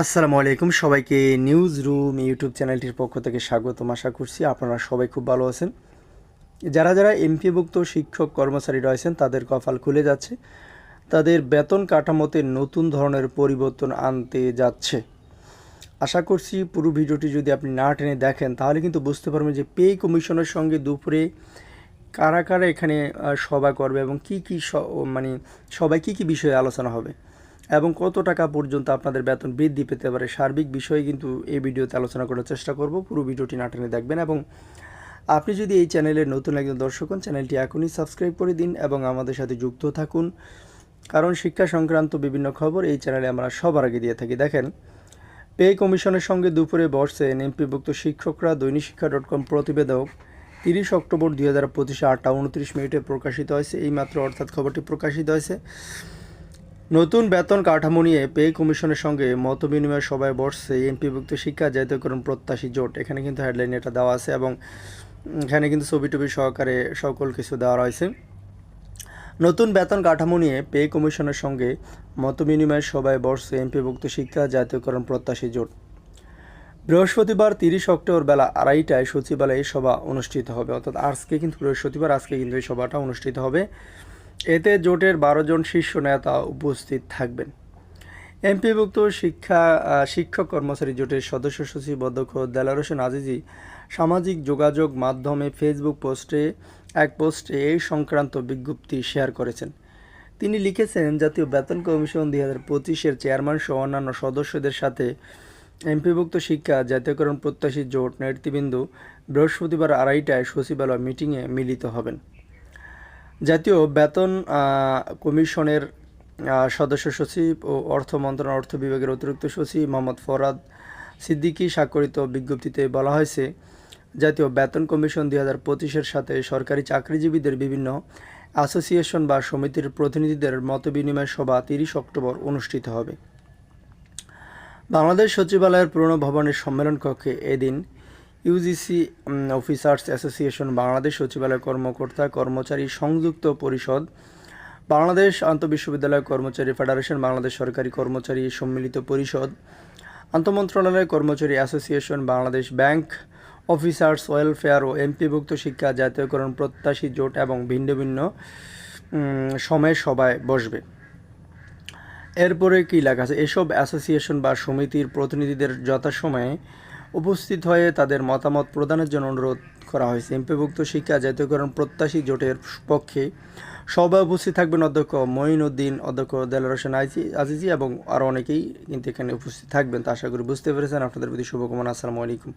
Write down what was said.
আসসালামু আলাইকুম। সবাইকে নিউজ রুম ইউটিউব চ্যানেলটির পক্ষ থেকে স্বাগতম। আশা করছি আপনারা সবাই খুব ভালো আছেন। যারা যারা এমপিভুক্ত শিক্ষক কর্মচারী রয়েছেন, তাদের কপাল খুলে যাচ্ছে। তাদের বেতন কাঠামোতে নতুন ধরনের পরিবর্তন আনতে যাচ্ছে। আশা করছি পুরো ভিডিওটি যদি আপনি না টেনে দেখেন, তাহলে কিন্তু বুঝতে পারবেন যে পে কমিশনের সঙ্গে দুপুরে কারা কারা এখানে সভা করবে এবং কি কি মানে সবাই কি কি বিষয়ে আলোচনা হবে। এবং কত টাকা পর্যন্ত আপনাদের বেতন বৃদ্ধি পেতে পারে সার্বিক বিষয়ে কিন্তু এই ভিডিওতে আলোচনা করার চেষ্টা করব। পুরো ভিডিওটি না টেনে দেখবেন এবং আপনি যদি এই চ্যানেলের নতুন একজন দর্শক হন, চ্যানেলটি এখনই সাবস্ক্রাইব করে দিন এবং আমাদের সাথে যুক্ত থাকুন। কারণ শিক্ষা সংক্রান্ত বিভিন্ন খবর এই চ্যানেলে আমরা সবার আগে দিয়ে থাকি। দেখেন, পে কমিশনের সঙ্গে দুপুরে বসছেন এমপিভুক্ত শিক্ষকরা দৈনিক শিক্ষা ডট কম প্রতিবেদক তিরিশ অক্টোবর দুই হাজার পঁচিশে আটটা উনত্রিশ মিনিটে প্রকাশিত হয়েছে। এই মাত্র অর্থাৎ খবরটি প্রকাশিত হয়েছে। নতুন বেতন কাঠামো নিয়ে পে কমিশনের সঙ্গে মত বিনিময় সভায় বসছে এমপিভুক্ত শিক্ষা জাতীয়করণ প্রত্যাশী জোট। এখানে কিন্তু হেডলাইন এটা দেওয়া আছে এবং এখানে কিন্তু ছবি টবি সহকারে সকল কিছু দেওয়া রয়েছে। নতুন বেতন কাঠামো নিয়ে পে কমিশনের সঙ্গে মত বিনিময় সভায় বসছে এমপিভুক্ত শিক্ষা জাতীয়করণ প্রত্যাশী জোট। বৃহস্পতিবার তিরিশ অক্টোবর বেলা আড়াইটায় সচিবালয়ে সভা অনুষ্ঠিত হবে। অর্থাৎ আজকে কিন্তু বৃহস্পতিবার, আজকে কিন্তু এই সভাটা অনুষ্ঠিত হবে। এতে জোটের বারো জন শীর্ষ নেতা উপস্থিত থাকবেন। এমপিভুক্ত শিক্ষা শিক্ষক কর্মচারী জোটের সদস্য সচিব অধ্যক্ষ দেলার হোসেন আজিজি সামাজিক যোগাযোগ মাধ্যমে ফেসবুক পোস্টে, এক পোস্টে এই সংক্রান্ত বিজ্ঞপ্তি শেয়ার করেছেন। তিনি লিখেছেন, জাতীয় বেতন কমিশন দুই হাজার পঁচিশের চেয়ারম্যান সহ অন্যান্য সদস্যদের সাথে এমপিভুক্ত শিক্ষা, জাতীয়করণ প্রত্যাশী জোট নেতৃবৃন্দ বৃহস্পতিবার আড়াইটায় সচিবালয় মিটিংয়ে মিলিত হবেন। জাতীয় বেতন কমিশনের সদস্য সচিব ও অর্থ মন্ত্রণালয় অর্থ বিভাগের অতিরিক্ত সচিব মোহাম্মদ ফরাদ সিদ্দিকী স্বাক্ষরিত বিজ্ঞপ্তিতে বলা হয়েছে, জাতীয় বেতন কমিশন দুই হাজার পঁচিশের সাথে সরকারি চাকরিজীবীদের বিভিন্ন অ্যাসোসিয়েশন বা সমিতির প্রতিনিধিদের মতবিনিময় সভা তিরিশ অক্টোবর অনুষ্ঠিত হবে। বাংলাদেশ সচিবালয়ের পুরনো ভবনের সম্মেলন কক্ষে এদিন ইউজিসি অফিসার্স অ্যাসোসিয়েশন, বাংলাদেশ সচিবালয় কর্মকর্তা কর্মচারী সংযুক্ত পরিষদ, বাংলাদেশ আন্তঃবিশ্ববিদ্যালয় কর্মচারী ফেডারেশন, বাংলাদেশ সরকারি কর্মচারী সম্মিলিত পরিষদ, আন্তঃমন্ত্রণালয় কর্মচারী association, Bangladesh bank, officers welfare ও এমপিভুক্ত শিক্ষা, জাতীয়করণ, প্রত্যাশী জোট এবং ভিন্ন ভিন্ন সময়ে সভায় বসবে। এরপরে কী লেখা আছে? এসব অ্যাসোসিয়েশন বা সমিতির প্রতিনিধিদের যথাসময়ে উপস্থিত হয়ে তাদের মতামত প্রদানের জন্য অনুরোধ করা হয়েছে। এমপিভুক্ত শিক্ষা জাতীয়করণ প্রত্যাশী জোটের পক্ষে সভায় উপস্থিত থাকবেন অধ্যক্ষ মঈন উদ্দিন অধ্যক্ষ দেলার হোসেন আজিজি এবং আরও অনেকেই কিন্তু এখানে উপস্থিত থাকবেন। তা আশা করি বুঝতে পেরেছেন। আপনাদের প্রতি শুভকামনা। আসসালামু আলাইকুম।